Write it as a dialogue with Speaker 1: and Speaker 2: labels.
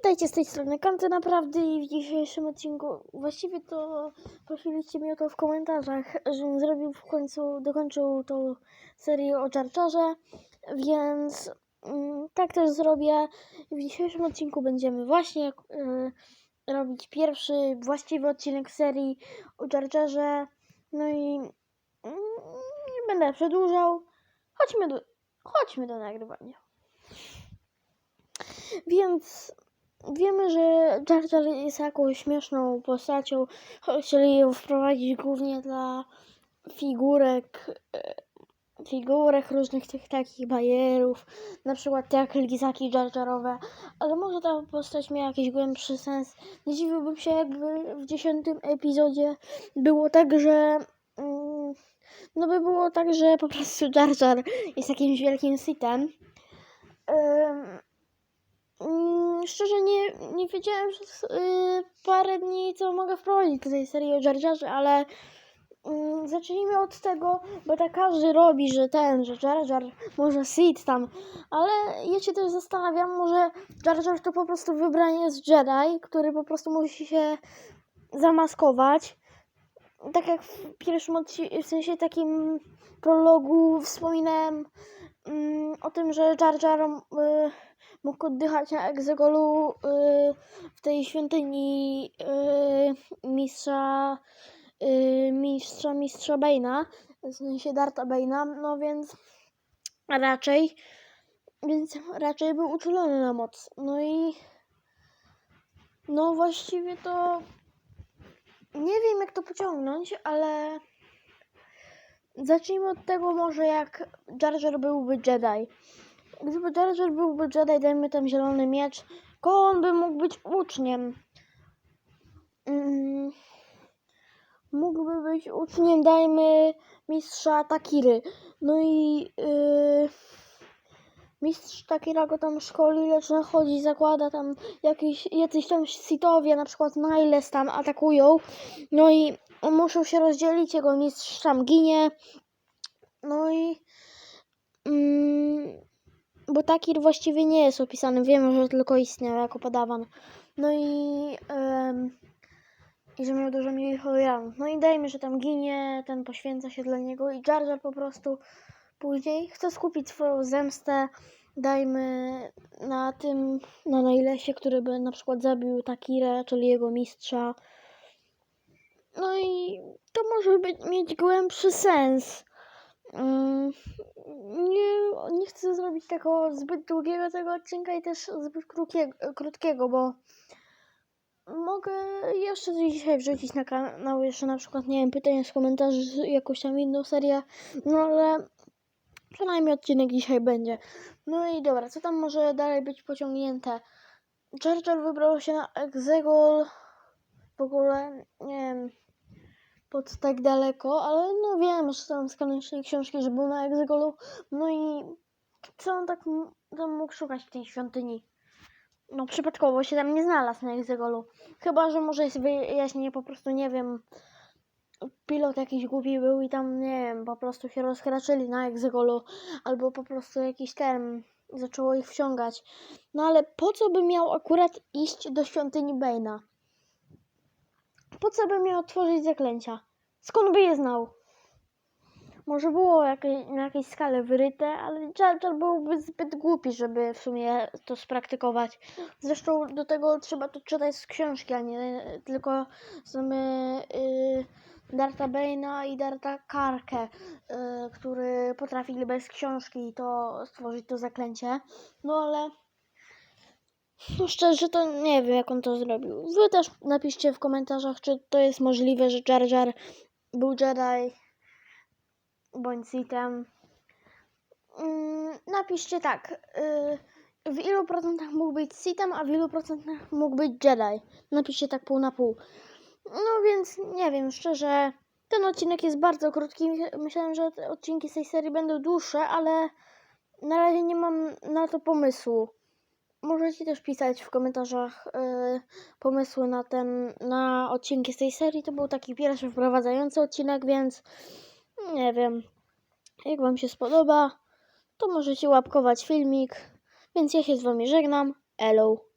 Speaker 1: Witajcie z tej strony Kanty naprawdę i w dzisiejszym odcinku właściwie to prosiliście mnie o to w komentarzach, żebym zrobił w końcu, dokończył tą serię o Czarczarze, więc mm, tak też zrobię. W dzisiejszym odcinku będziemy właśnie y, robić pierwszy właściwy odcinek serii o Czarczarze, no i mm, nie będę przedłużał, chodźmy do, chodźmy do nagrywania. Więc wiemy, że Jar Jar jest jakąś śmieszną postacią. Chcieli ją wprowadzić głównie dla figurek, e, figurek różnych tych takich bajerów, na przykład jak lizaki Jar Jarowe, ale może ta postać miała jakiś głębszy sens. Nie dziwiłbym się, jakby w dziesiątym epizodzie było tak, że mm, no by było tak, że po prostu Jar Jar jest jakimś wielkim sitem. Mm, szczerze nie, nie wiedziałem przez yy, parę dni, co mogę wprowadzić do tej serii o Jar Jarze, ale yy, zacznijmy od tego, bo tak każdy robi, że ten, że Jar Jar, może Sid tam, ale ja się też zastanawiam, może Jar Jar to po prostu wybranie z Jedi, który po prostu musi się zamaskować. Tak jak w pierwszym odcinku, w sensie takim prologu wspominałem mm, o tym, że Jar Jar yy, mógł oddychać na egzegolu yy, w tej świątyni yy, mistrza, yy, mistrza, mistrza Bane'a, w sensie Darta Bane'a, no więc raczej, więc raczej był uczulony na moc. No i no właściwie to nie wiem jak to pociągnąć, ale zacznijmy od tego może jak Jar Jar byłby Jedi. Gdyby Jar byłby Jedi, dajmy tam zielony miecz, to on by mógł być uczniem. Mm, mógłby być uczniem, dajmy, mistrza Takiry. No i yy, mistrz Takira go tam szkoli, lecz nachodzi, zakłada tam jakieś, jacyś tam sitowie, na przykład Niles tam atakują. No i muszą się rozdzielić, jego mistrz tam ginie. No i... Mm, bo Takir właściwie nie jest opisany. Wiemy, że tylko istniał jako padawan. No i, em, i że miał dużo mniej choleranych. No i dajmy, że tam ginie, ten poświęca się dla niego i Jar Jar po prostu później chce skupić swoją zemstę. Dajmy na tym, na Nailesie, który by na przykład zabił Takirę, czyli jego mistrza. No i to może być, mieć głębszy sens. Mm, nie, nie chcę zrobić tego zbyt długiego tego odcinka i też zbyt krótkiego, krótkiego, bo mogę jeszcze dzisiaj wrzucić na kanał, jeszcze na przykład, nie wiem, pytania z komentarzy, jakąś tam inną serię, no ale przynajmniej odcinek dzisiaj będzie. No i dobra, co tam może dalej być pociągnięte? Jar wybrał się na Exegol, w ogóle, nie wiem, pod tak daleko, ale no wiem, że tam z kanonicznej książki, że był na Exegolu. No i co on tak tam mógł szukać w tej świątyni? No przypadkowo się tam nie znalazł na Exegolu. Chyba, że może jest wyjaśnienie, po prostu nie wiem. Pilot jakiś głupi był i tam, nie wiem, po prostu się rozkraczyli na Exegolu, albo po prostu jakiś ten zaczęło ich wciągać. No ale po co by miał akurat iść do świątyni Bane'a? Po co by miał tworzyć zaklęcia? Skąd by je znał? Może było jakieś, na jakiejś skale wyryte, ale Jar Jar byłby zbyt głupi, żeby w sumie to spraktykować. Zresztą do tego trzeba to czytać z książki, a nie tylko same yy, Darta Bane'a i Darta Karkę, yy, który potrafili bez książki to stworzyć to zaklęcie. No ale no szczerze to nie wiem, jak on to zrobił. Wy też napiszcie w komentarzach, czy to jest możliwe, że Jar Jar był Jedi bądź Sithem. Mm, napiszcie tak. y, w ilu procentach mógł być Sithem, a w ilu procentach mógł być Jedi. Napiszcie tak pół na pół. No więc nie wiem, szczerze. Ten odcinek jest bardzo krótki. Myślałem, że odcinki z tej serii będą dłuższe, ale na razie nie mam na to pomysłu. Możecie też pisać w komentarzach y, pomysły na ten, na odcinki z tej serii. To był taki pierwszy wprowadzający odcinek, więc nie wiem. Jak Wam się spodoba, to możecie łapkować filmik. Więc ja się z Wami żegnam. Elo.